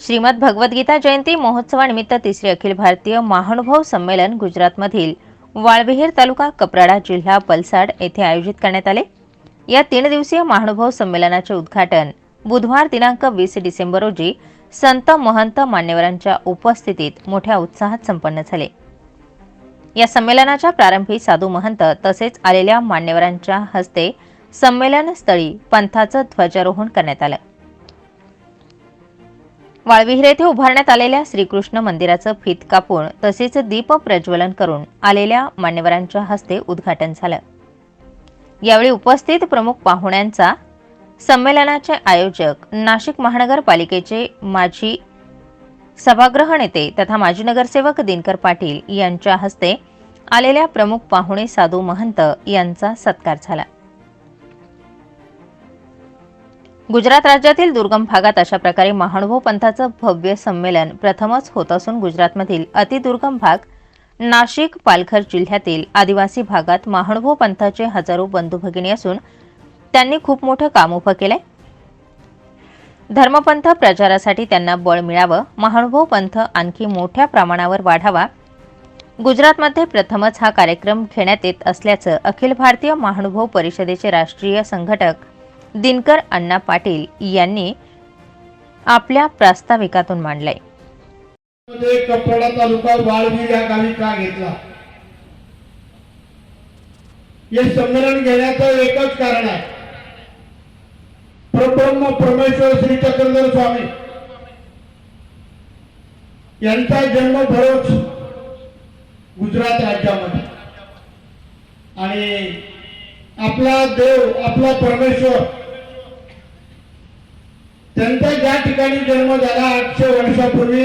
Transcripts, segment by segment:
श्रीमद भगवद्गीता जयंती महोत्सवानिमित्त तिसरे अखिल भारतीय महानुभव संमेलन गुजरातमधील वाळविहीर तालुका कपराडा जिल्हा पलसाड येथे आयोजित करण्यात आले. या तीन दिवसीय महानुभव संमेलनाचे उद्घाटन बुधवार दिनांक वीस डिसेंबर रोजी संत महंत मान्यवरांच्या उपस्थितीत मोठ्या उत्साहात संपन्न झाले. या संमेलनाच्या प्रारंभी साधू महंत तसेच आलेल्या मान्यवरांच्या हस्ते संमेलनस्थळी पंथाचं ध्वजारोहण करण्यात आलं. वाळविहीर येथे उभारण्यात आलेल्या श्रीकृष्ण मंदिराचं फीत कापून तसेच दीप प्रज्वलन करून आलेल्या मान्यवरांच्या हस्ते उद्घाटन झालं. यावेळी उपस्थित प्रमुख पाहुण्यांचा संमेलनाचे आयोजक नाशिक महानगरपालिकेचे माजी सभागृह नेते तथा माजी नगरसेवक दिनकर पाटील यांच्या हस्ते आलेल्या प्रमुख पाहुणे साधू महंत यांचा सत्कार झाला. गुजरात राज्यातील दुर्गम भागात अशा प्रकारे महानुभव पंथाचं भव्य संमेलन प्रथमच होत असून गुजरातमधील अतिदुर्गम भाग नाशिक पालघर जिल्ह्यातील आदिवासी भागात महानुभव पंथाचे हजारो बंधू भगिनी असून त्यांनी खूप मोठं काम उभं केलंय. धर्मपंथ प्रचारासाठी त्यांना बळ मिळावं महानुभव पंथ आणखी मोठ्या प्रमाणावर वाढावा. गुजरातमध्ये प्रथमच हा कार्यक्रम घेण्यात येत असल्याचं अखिल भारतीय महानुभव परिषदेचे राष्ट्रीय संघटक दिनकर अण्णा पाटील यांनी आपल्या प्रास्ताविकातून मांडलंय. कपडा तालुका वाळवी या गावी का घेतला? हे संमेलन घेण्याचं एकच कारण आहे. परब्रह्म परमेश्वर श्री चक्रधर स्वामी यांचा जन्म भरोच गुजरात राज्यामध्ये. आणि आपला देव आपला परमेश्वर त्यांचा ज्या ठिकाणी जन्म झाला आठशे वर्षापूर्वी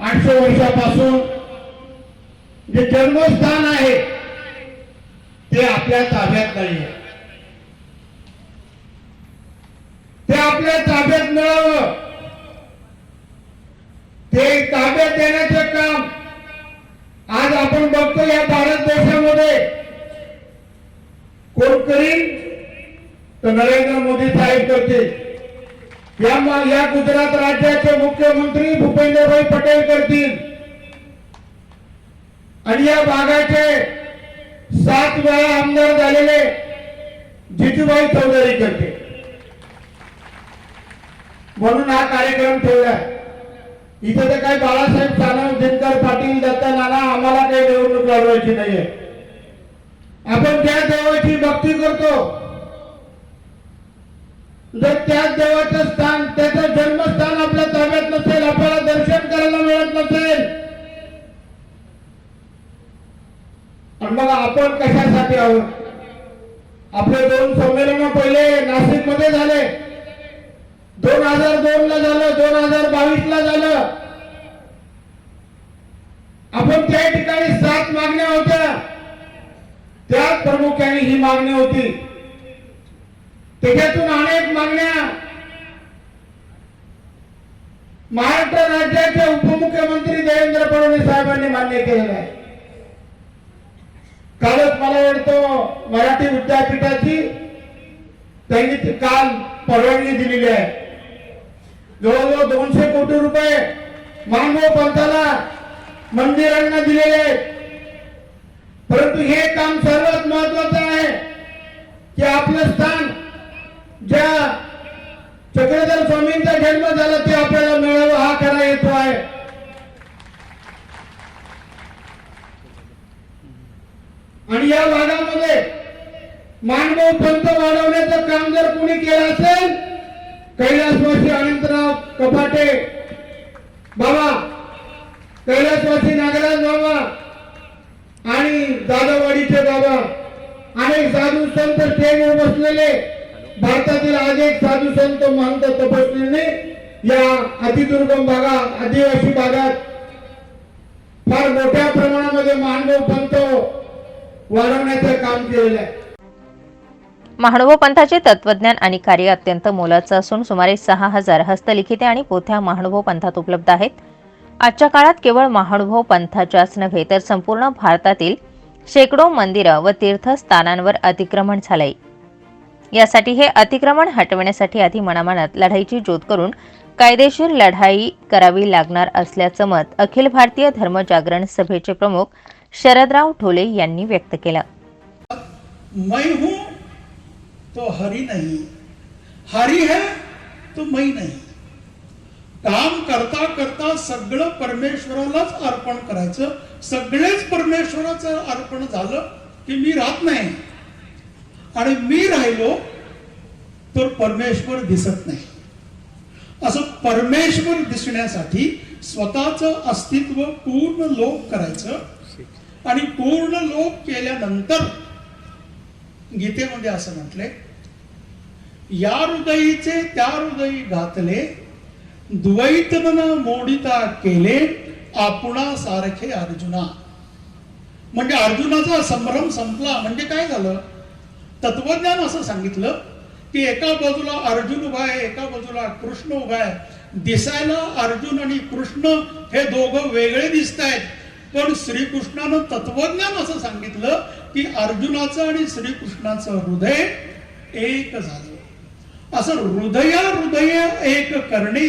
आठशे वर्षापासून जे जन्मस्थान आहे ते आपल्या ताब्यात नाही ते आपल्या ताब्यात मिळावं. ते ताब्यात देण्याचं काम आज आपण बघतो या भारत देशामध्ये. कोण करील तर नरेंद्र मोदी साहेब करतील. या या गुजरात राज्याचे मुख्यमंत्री भूपेंद्रभाई पटेल करतील. आणि या भागाचे सात वेळा आमदार झालेले जिजूभाई चौधरी करते म्हणून हा कार्यक्रम ठेवला. इथं तर काही बाळासाहेब सानव दिनकर पाटील दत्ता नाना आम्हाला काही निवडणूक लढवायची नाहीये. आपण त्या देवाची भक्ती करतो जर त्याच देवाचं स्थान त्याचं जन्मस्थान आपल्या ताब्यात नसेल आपल्याला दर्शन करायला मिळत नसेल आणि मग आपण कशासाठी आहोत? आपले दोन संमेलन पहिले नाशिकमध्ये झाले. दोन हजार दोन ला झालं दोन हजार बावीस ला झालं. आपण त्या ठिकाणी सात मागण्या होत्या. त्याच प्रामुख्याने ही मागणी होती. त्याच्यातून अनेक मागण्या महाराष्ट्र राज्याचे उपमुख्यमंत्री देवेंद्र फडणवीस साहेबांनी मान्य केलेलं आहे. कालच मला वाटतं मराठी विद्यापीठाची त्यांनी काल परवानगी दिलेली आहे. जवळजवळ दोनशे कोटी रुपये मानव पंथाला मंदिरांना दिलेले आहेत. परंतु हे काम सर्वात महत्वाचं आहे की आपलं स्थान ज्या चक्रधर स्वामींचा जन्म झाला ते आपल्याला मिळावं हा खरा येतो आहे. आणि या भागामध्ये मानव पंत वाढवण्याचं काम जर कोणी केलं असेल कैलासवासी अनंतराव कपाटे बाबा कैलासवासी नागराज बाबा आणि जाधववाडीचे बाबा अनेक साधू संत स्टेजवर बसलेले भारतातील अनेक साधू संत महंत तपस्वींनी या अतिदुर्गम भागात आदिवासी भागात फार मोठ्या प्रमाणामध्ये मानव पंत वाढवण्याचं काम केलेलं आहे. महानुभव पंथाचे तत्वज्ञान आणि कार्य अत्यंत मोलाचं असून सुमारे सहा हजार हस्तलिखिते आणि पोथ्या महानुभव पंथात उपलब्ध आहेत. आजच्या काळात केवळ महानुभव पंथाच्याच नव्हे तर संपूर्ण भारतातील शेकडो मंदिरं व तीर्थस्थानांवर अतिक्रमण झालंय. यासाठी हे अतिक्रमण हटविण्यासाठी आधी मनामनात लढाईची ज्योत करून कायदेशीर लढाई करावी लागणार असल्याचं मत अखिल भारतीय धर्मजागरण सभेचे प्रमुख शरदराव ठोले यांनी व्यक्त केलं. मैं हूं तो हरी नहीं हरी है तो मैं नहीं. काम करता करता सगळं परमेश्वरालाच अर्पण करायचं सगळेच परमेश्वराचं अर्पण झालं की मी राहत नाही. आणि मी राहिलो तर परमेश्वर दिसत नाही. असं परमेश्वर दिसण्यासाठी स्वतःच अस्तित्व पूर्ण लोक करायचं आणि पूर्ण लोक केल्यानंतर गीतेमध्ये असं म्हटलंय या हृदयीचे त्या हृदयी घातले द्वैतन मोडिता केले आपणा सारखे अर्जुना. म्हणजे अर्जुनाचा संभ्रम संपला. म्हणजे काय झालं? तत्वज्ञान असं सांगितलं की एका बाजूला अर्जुन उभा आहे एका बाजूला कृष्ण उभा आहे. दिसायला अर्जुन आणि कृष्ण हे दोघं वेगळे दिसत आहेत पण श्रीकृष्णानं तत्वज्ञान असं सांगितलं की अर्जुनाचं आणि श्रीकृष्णाचं हृदय एक झालं. असं हृदया हृदय एक करणे.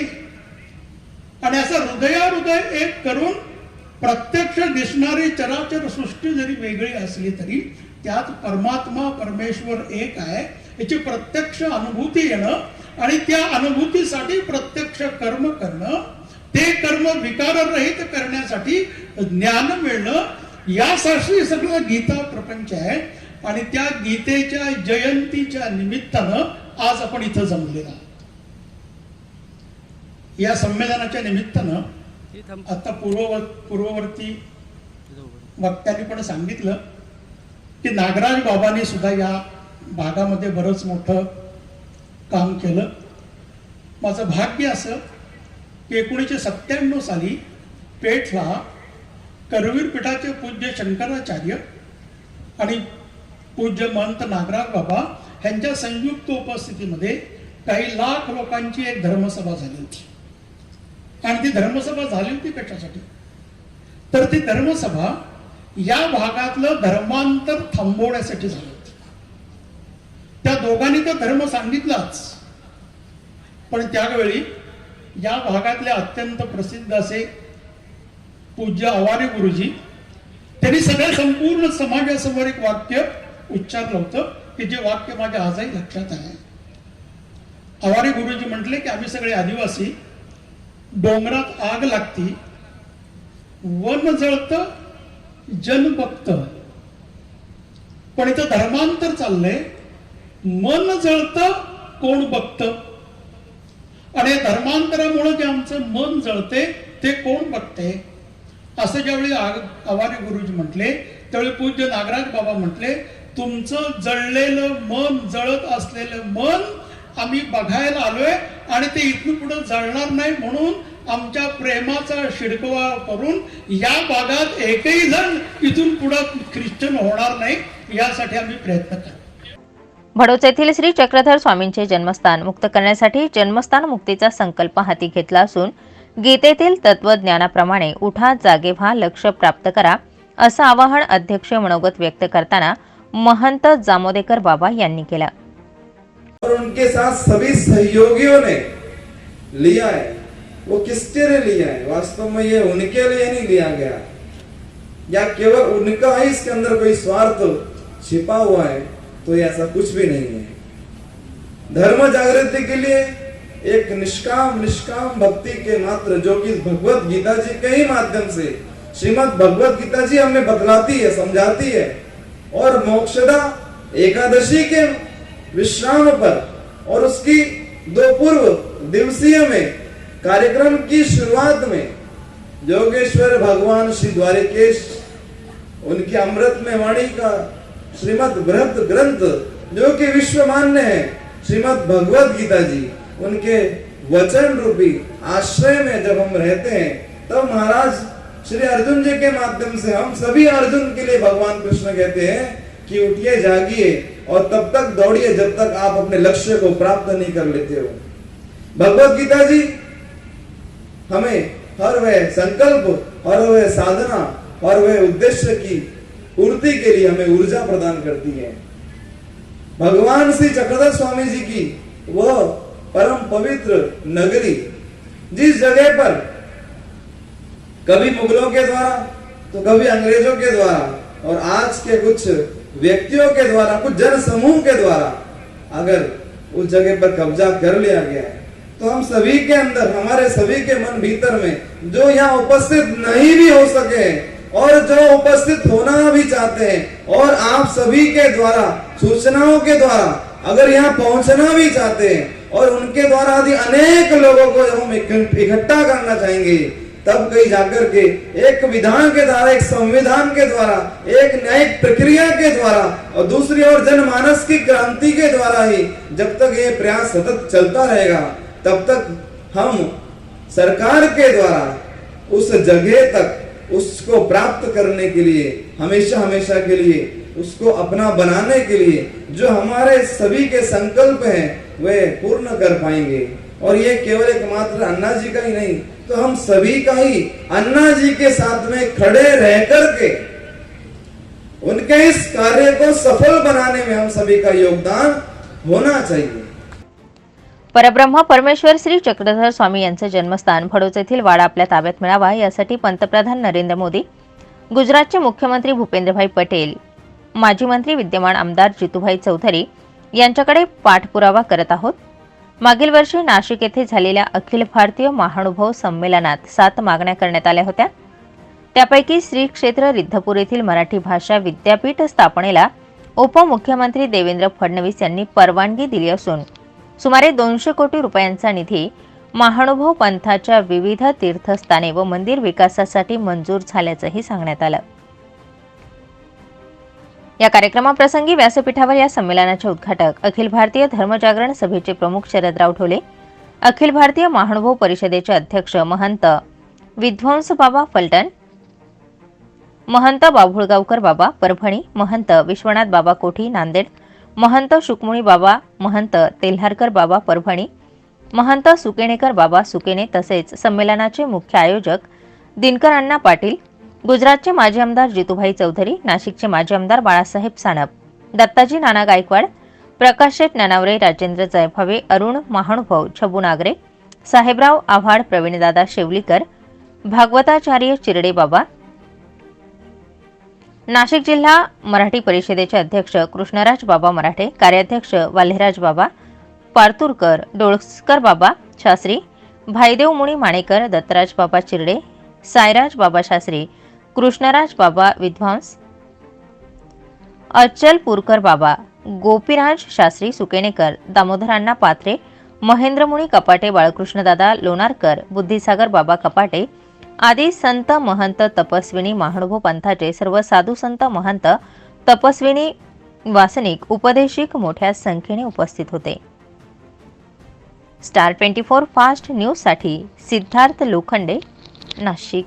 आणि असं हृदया हृदय एक करून प्रत्यक्ष दिसणारी चराचर सृष्टी जरी वेगळी असली तरी त्यात परमात्मा परमेश्वर एक आहे याची प्रत्यक्ष अनुभूती येणं आणि त्या अनुभूतीसाठी प्रत्यक्ष कर्म करणं ते कर्म विकाररहित करण्यासाठी ज्ञान मिळणं यासाठी सगळं गीता प्रपंच आहे. आणि त्या गीतेच्या जयंतीच्या निमित्तानं आज आपण इथं जमलेला. या संमेलनाच्या निमित्तानं आता पूर्व पूर्ववर्ती वक्त्यांनी पण सांगितलं की नागराज बाबांनी सुद्धा या भागामध्ये बरंच मोठं काम केलं. माझं भाग्य असं की एकोणीसशे सत्त्याण्णव साली पेठला करवीर पीठाचे पूज्य शंकराचार्य आणि पूज्य महंत नागराज बाबा ह्यांच्या संयुक्त उपस्थितीमध्ये काही लाख लोकांची एक धर्मसभा झाली होती. आणि ती धर्मसभा झाली होती कशासाठी? तर ती धर्मसभा या भागातलं धर्मांतर थांबवण्यासाठी झालं त्या दोघांनी तर धर्म सांगितलाच. पण त्यावेळी या भागातले अत्यंत प्रसिद्ध असे पूज्य आवारे गुरुजी त्यांनी सगळ्या संपूर्ण समाजासमोर एक वाक्य उच्चारलं होतं की जे वाक्य माझ्या आजही लक्षात आहे. आवारे गुरुजी म्हटले की आम्ही सगळे आदिवासी डोंगरात आग लागती वन जळत जन पण इथं धर्मांतर चाललंय. मन जळत कोण बघत? आणि धर्मांतरामुळं धर्मांतरामुळे जे आमचं मन जळते ते कोण बघते? असं ज्यावेळी आवारे गुरुजी म्हटले त्यावेळी पूज्य नागराज बाबा म्हटले तुमचं जळलेलं मन जळत असलेलं मन आम्ही बघायला आलोय आणि ते इथून पुढे जळणार नाही म्हणून आमच्या प्रेमाचा शिडकवा करून या भागात एकही जण इथून पुढे ख्रिश्चन होणार नाही यासाठी आम्ही प्रयत्न करतो. भडोच येथील श्री चक्रधर स्वामींचे जन्मस्थान मुक्त करण्यासाठी जन्मस्थान मुक्तीचा संकल्प हाती घेतला असून गीतेतील तत्वज्ञानाप्रमाणे उठा जागे व्हा लक्ष प्राप्त करा असं आवाहन अध्यक्ष मनोगत व्यक्त करताना महंत जामोदेकर बाबा यांनी केलं. और उनके साथ सभी सहयोगियों ने लिया है। वो किसके लिए लिया है? वास्तव में ये उनके लिए नहीं लिया गया। या केवल उनका ही इसके अंदर कोई स्वार्थ छिपा हुआ है तो ऐसा कुछ भी नहीं है। धर्म जागृति के लिए एक निष्काम निष्काम भक्ति के मात्र, जो कि भगवत गीता जी के ही माध्यम से, श्रीमद भगवत गीता जी हमें बतलाती है, समझाती है। और मोक्षदा एकादशी के विश्राम पर और उसकी दो पूर्व दिवसीय में कार्यक्रम की शुरुआत में योगेश्वर भगवान श्री द्वारिकेश, उनकी अमृत में वाणी का श्रीमद बृहद ग्रंथ, जो कि विश्व मान्य है, श्रीमद भगवत गीता जी, उनके वचन रूपी आश्रय में जब हम रहते हैं, तब महाराज श्री अर्जुन जी के माध्यम से हम सभी अर्जुन के लिए भगवान कृष्ण कहते हैं कि उठिए, जागिए और तब तक दौड़िए जब तक आप अपने लक्ष्य को प्राप्त नहीं कर लेते हो। भगवत गीता जी हमें हर वह संकल्प, हर वह साधना, हर वह उद्देश्य की पूर्ति के लिए हमें ऊर्जा प्रदान करती है। भगवान श्री चक्रधर स्वामी जी की वह परम पवित्र नगरी, जिस जगह पर कभी मुगलों के द्वारा तो कभी अंग्रेज़ों के द्वारा, और आज के कुछ व्यक्तियों के द्वारा, कुछ जन समूह के द्वारा, अगर उस जगह पर कब्जा कर लिया गया है। तो हम सभी के अंदर, हमारे सभी के मन भीतर में, जो यहाँ उपस्थित नहीं भी हो सके और जो उपस्थित होना भी चाहते हैं, और आप सभी के द्वारा, सूचनाओं के द्वारा, अगर यहाँ पहुँचना भी चाहते हैं, और उनके द्वारा यदि अनेक लोगों को जब हम इकट्ठा करना चाहेंगे, तब कहीं जाकर के एक विधान के द्वारा, एक संविधान के द्वारा, एक न्यायिक प्रक्रिया के द्वारा, और दूसरी ओर जनमानस की क्रांति के द्वारा ही जब तक ये प्रयास सतत चलता रहेगा तब तक हम सरकार के द्वारा उस जगह तक उसको प्राप्त करने के लिए, हमेशा हमेशा के लिए, उसको अपना बनाने के लिए जो हमारे सभी के संकल्प हैं, वे पूर्ण कर पाएँगे। और ये केवल एक मात्र अन्ना जी का ही नहीं तो हम सभी का ही अन्ना जी के साथ में खड़े रह करके उनके इस कार्य को सफल बनाने में हम सभी का योगदान होना चाहिए। परब्रह्म परमेश्वर श्री चक्रधर स्वामी यांचं जन्मस्थान भडोच येथील वाडा आपल्या ताब्यात मिळावा यासाठी पंतप्रधान नरेंद्र मोदी गुजरातचे मुख्यमंत्री भूपेंद्रभाई पटेल माजी मंत्री विद्यमान आमदार जितूभाई चौधरी यांच्याकडे पाठपुरावा करत आहोत. मागील वर्षी नाशिक येथे झालेल्या अखिल भारतीय महानुभव संमेलनात सात मागण्या करण्यात आल्या होत्या. त्यापैकी श्री क्षेत्र रिद्धपूर येथील मराठी भाषा विद्यापीठ स्थापनेला उपमुख्यमंत्री देवेंद्र फडणवीस यांनी परवानगी दिली असून सुमारे दोनशे कोटी रुपयांचा निधी महानुभव पंथाच्या विविध तीर्थस्थाने व मंदिर विकासासाठी मंजूर झाल्याचंही सांगण्यात आलं. या कार्यक्रमाप्रसंगी व्यासपीठावर या संमेलनाचे उद्घाटक अखिल भारतीय धर्मजागरण सभेचे प्रमुख शरदराव ठोले अखिल भारतीय महानुभव परिषदेचे अध्यक्ष महंत विध्वंस बाबा फलटण महंत बाभुळगावकर बाबा परभणी महंत विश्वनाथ बाबा कोठी नांदेड महंत शुकमुणी बाबा महंत तेल्हारकर बाबा परभणी महंत सुकेणेकर बाबा सुकेने तसेच संमेलनाचे मुख्य आयोजक दिनकर अण्णा पाटील गुजरातचे माजी आमदार जितूभाई चौधरी नाशिकचे माजी आमदार बाळासाहेब सानप दत्ताजी नाना गायकवाड प्रकाश शेठ ननावरे राजेंद्र जयभावे अरुण महानुभव छबू नागरे साहेबराव आव्हाड प्रवीणदादा शेवलीकर भागवताचार्य चिरडे बाबा नाशिक जिल्हा मराठी परिषदेचे अध्यक्ष कृष्णराज बाबा मराठे कार्याध्यक्ष वाल्हेराज बाबा पारतूरकर डोळसकर बाबा शास्त्री भाईदेव मुणी माणेकर दत्तराज बाबा चिरडे सायराज बाबा शास्त्री कृष्णराज बाबा विद्वांस अचल पुरकर बाबा गोपीराज शास्त्री सुकेनेकर दामोदरांना पात्रे महेंद्रमुणी कपाटे बाळकृष्णदादा लोणारकर बुद्धिसागर बाबा कपाटे आदी संत महंत तपस्विनी महानुभव पंथाचे सर्व साधू संत महंत तपस्विनी वासनिक उपदेशिक मोठ्या संख्येने उपस्थित होते. स्टार ट्वेंटी फोर फास्ट न्यूजसाठी सिद्धार्थ लोखंडे नाशिक.